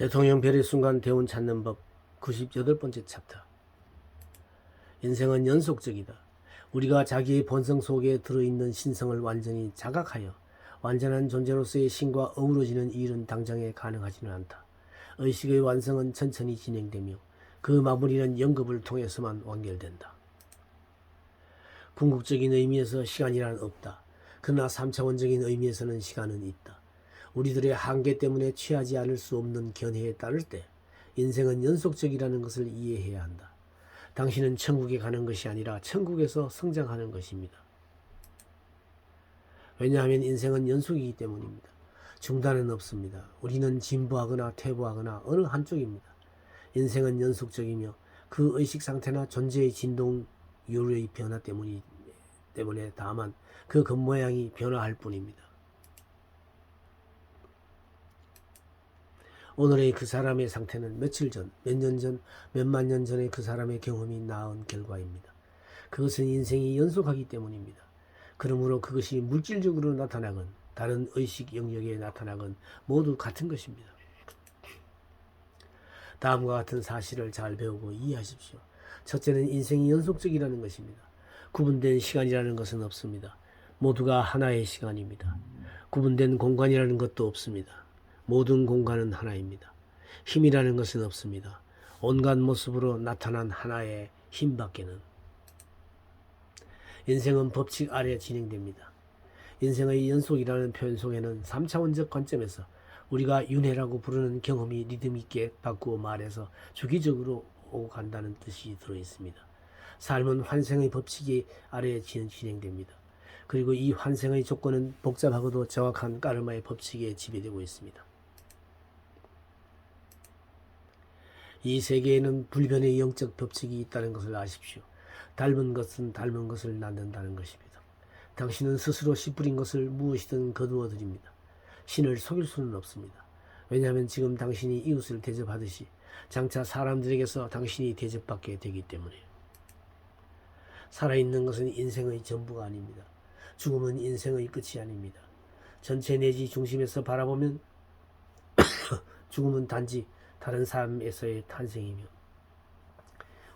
대통령 별의 순간 대운 찾는 법 98번째 챕터 인생은 연속적이다. 우리가 자기의 본성 속에 들어있는 신성을 완전히 자각하여 완전한 존재로서의 신과 어우러지는 일은 당장에 가능하지는 않다. 의식의 완성은 천천히 진행되며 그 마무리는 연급을 통해서만 완결된다. 궁극적인 의미에서 시간이란 없다. 그러나 3차원적인 의미에서는 시간은 있다. 우리들의 한계 때문에 취하지 않을 수 없는 견해에 따를 때 인생은 연속적이라는 것을 이해해야 한다. 당신은 천국에 가는 것이 아니라 천국에서 성장하는 것입니다. 왜냐하면 인생은 연속이기 때문입니다. 중단은 없습니다. 우리는 진보하거나 퇴보하거나 어느 한쪽입니다. 인생은 연속적이며 그 의식 상태나 존재의 진동 요의 변화 때문이 때문에 다만 그 겉모양이 변화할 뿐입니다. 오늘의 그 사람의 상태는 며칠 전, 몇 년 전, 몇만 년 전의 그 사람의 경험이 낳은 결과입니다. 그것은 인생이 연속하기 때문입니다. 그러므로 그것이 물질적으로 나타나건 다른 의식 영역에 나타나건 모두 같은 것입니다. 다음과 같은 사실을 잘 배우고 이해하십시오. 첫째는 인생이 연속적이라는 것입니다. 구분된 시간이라는 것은 없습니다. 모두가 하나의 시간입니다. 구분된 공간이라는 것도 없습니다. 모든 공간은 하나입니다. 힘이라는 것은 없습니다. 온갖 모습으로 나타난 하나의 힘밖에는 인생은 법칙 아래 진행됩니다. 인생의 연속이라는 표현 속에는 3차원적 관점에서 우리가 윤회라고 부르는 경험이 리듬 있게 바꾸어 말해서 주기적으로 오고 간다는 뜻이 들어 있습니다. 삶은 환생의 법칙이 아래에 진행됩니다. 그리고 이 환생의 조건은 복잡하고도 정확한 까르마의 법칙에 지배되고 있습니다. 이 세계에는 불변의 영적 법칙이 있다는 것을 아십시오. 닮은 것은 닮은 것을 낳는다는 것입니다. 당신은 스스로 씨 뿌린 것을 무엇이든 거두어 드립니다. 신을 속일 수는 없습니다. 왜냐하면 지금 당신이 이웃을 대접하듯이 장차 사람들에게서 당신이 대접받게 되기 때문에 살아있는 것은 인생의 전부가 아닙니다. 죽음은 인생의 끝이 아닙니다. 전체 내지 중심에서 바라보면 죽음은 단지 다른 삶에서의 탄생이며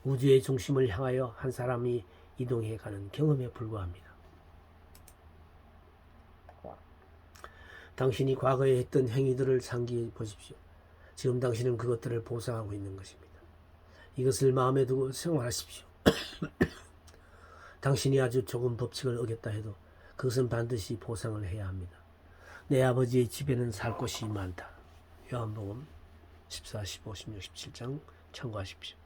우주의 중심을 향하여 한 사람이 이동해 가는 경험에 불과합니다. 당신이 과거에 했던 행위들을 상기해 보십시오. 지금 당신은 그것들을 보상하고 있는 것입니다. 이것을 마음에 두고 생활하십시오. 당신이 아주 조금 법칙을 어겼다 해도 그것은 반드시 보상을 해야 합니다. 내 아버지의 집에는 살 곳이 많다. 요한복음 14, 15, 16, 17장 참고하십시오.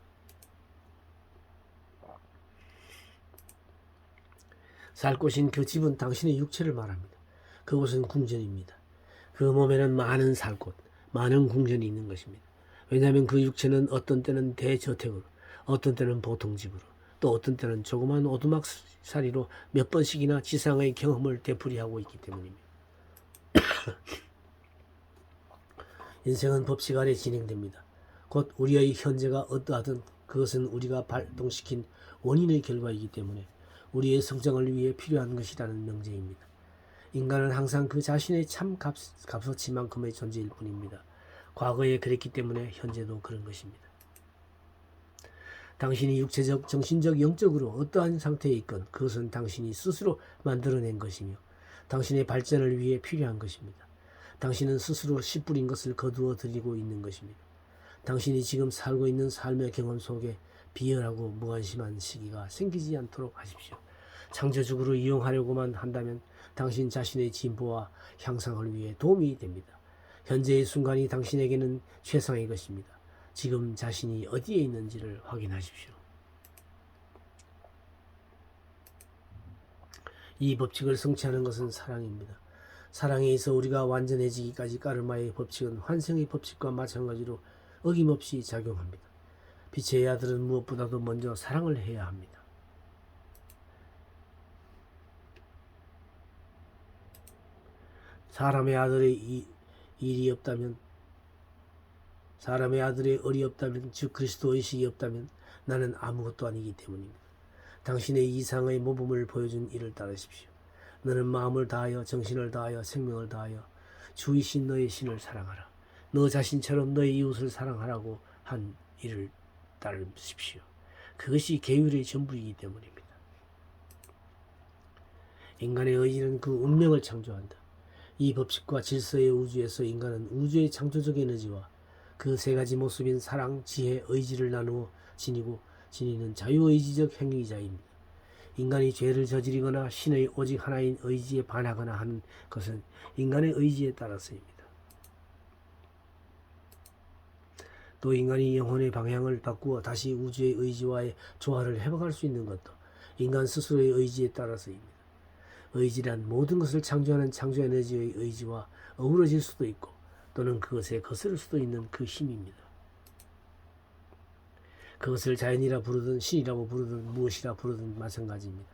살 곳인 그 집은 당신의 육체를 말합니다. 그곳은 궁전입니다. 그 몸에는 많은 살 곳, 많은 궁전이 있는 것입니다. 왜냐하면 그 육체는 어떤 때는 대저택으로, 어떤 때는 보통 집으로, 또 어떤 때는 조그만 오두막살이로 몇 번씩이나 지상의 경험을 되풀이하고 있기 때문입니다. 인생은 법칙 아래 진행됩니다. 곧 우리의 현재가 어떠하든 그것은 우리가 발동시킨 원인의 결과이기 때문에 우리의 성장을 위해 필요한 것이라는 명제입니다. 인간은 항상 그 자신의 참 값, 값어치만큼의 존재일 뿐입니다. 과거에 그랬기 때문에 현재도 그런 것입니다. 당신이 육체적, 정신적, 영적으로 어떠한 상태에 있건 그것은 당신이 스스로 만들어낸 것이며 당신의 발전을 위해 필요한 것입니다. 당신은 스스로 씨 뿌린 것을 거두어 드리고 있는 것입니다. 당신이 지금 살고 있는 삶의 경험 속에 비열하고 무관심한 시기가 생기지 않도록 하십시오. 창조적으로 이용하려고만 한다면 당신 자신의 진보와 향상을 위해 도움이 됩니다. 현재의 순간이 당신에게는 최상의 것입니다. 지금 자신이 어디에 있는지를 확인하십시오. 이 법칙을 성취하는 것은 사랑입니다. 사랑에 있어 우리가 완전해지기까지 까르마의 법칙은 환생의 법칙과 마찬가지로 어김없이 작용합니다. 빛의 아들은 무엇보다도 먼저 사랑을 해야 합니다. 사람의 아들의 이, 일이 없다면 사람의 아들의 을이 없다면 즉 그리스도 의 식이 없다면 나는 아무것도 아니기 때문입니다. 당신의 이상의 모범을 보여준 이를 따르십시오. 너는 마음을 다하여 정신을 다하여 생명을 다하여 주이신 너의 신을 사랑하라. 너 자신처럼 너의 이웃을 사랑하라고 한 일을 따르십시오. 그것이 계율의 전부이기 때문입니다. 인간의 의지는 그 운명을 창조한다. 이 법칙과 질서의 우주에서 인간은 우주의 창조적 에너지와 그 세 가지 모습인 사랑, 지혜, 의지를 나누어 지니고 지니는 자유의지적 행위자입니다. 인간이 죄를 저지르거나 신의 오직 하나인 의지에 반하거나 하는 것은 인간의 의지에 따라서입니다. 또 인간이 영혼의 방향을 바꾸어 다시 우주의 의지와의 조화를 회복할 수 있는 것도 인간 스스로의 의지에 따라서입니다. 의지란 모든 것을 창조하는 창조 에너지의 의지와 어우러질 수도 있고 또는 그것에 거스를 수도 있는 그 힘입니다. 그것을 자연이라 부르든 신이라고 부르든 무엇이라 부르든 마찬가지입니다.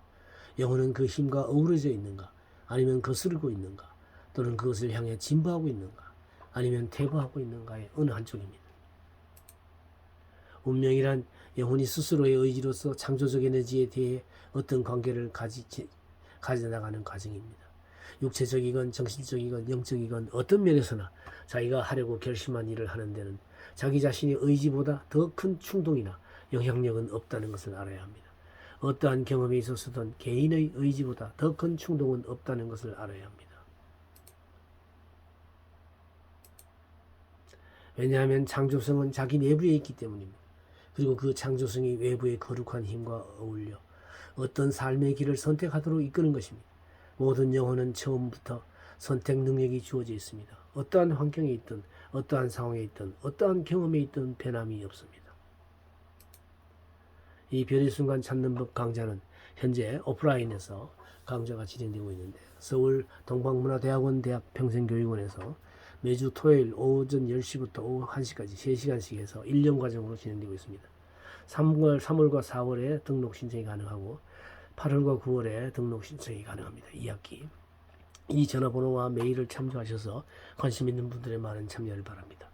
영혼은 그 힘과 어우러져 있는가 아니면 거스르고 있는가 또는 그것을 향해 진보하고 있는가 아니면 퇴보하고 있는가의 어느 한쪽입니다. 운명이란 영혼이 스스로의 의지로서 창조적 에너지에 대해 어떤 관계를 가지, 가져나가는 과정입니다. 육체적이건 정신적이건 영적이건 어떤 면에서나 자기가 하려고 결심한 일을 하는 데는 자기 자신의 의지보다 더 큰 충동이나 영향력은 없다는 것을 알아야 합니다. 어떠한 경험이 있었든 개인의 의지보다 더 큰 충동은 없다는 것을 알아야 합니다. 왜냐하면 창조성은 자기 내부에 있기 때문입니다. 그리고 그 창조성이 외부의 거룩한 힘과 어울려 어떤 삶의 길을 선택하도록 이끄는 것입니다. 모든 영혼은 처음부터 선택 능력이 주어져 있습니다. 어떠한 환경에 있든 어떠한 상황에 있든 어떠한 경험에 있든 변함이 없습니다. 이 별의 순간 찾는 법 강좌는 현재 오프라인에서 강좌가 진행되고 있는데 서울 동방문화대학원 대학 평생교육원에서 매주 토요일 오전 10시부터 오후 1시까지 3시간씩 해서 1년 과정으로 진행되고 있습니다. 3월, 3월과 4월에 등록 신청이 가능하고 8월과 9월에 등록 신청이 가능합니다. 2학기. 이 전화번호와 메일을 참조하셔서 관심 있는 분들의 많은 참여를 바랍니다.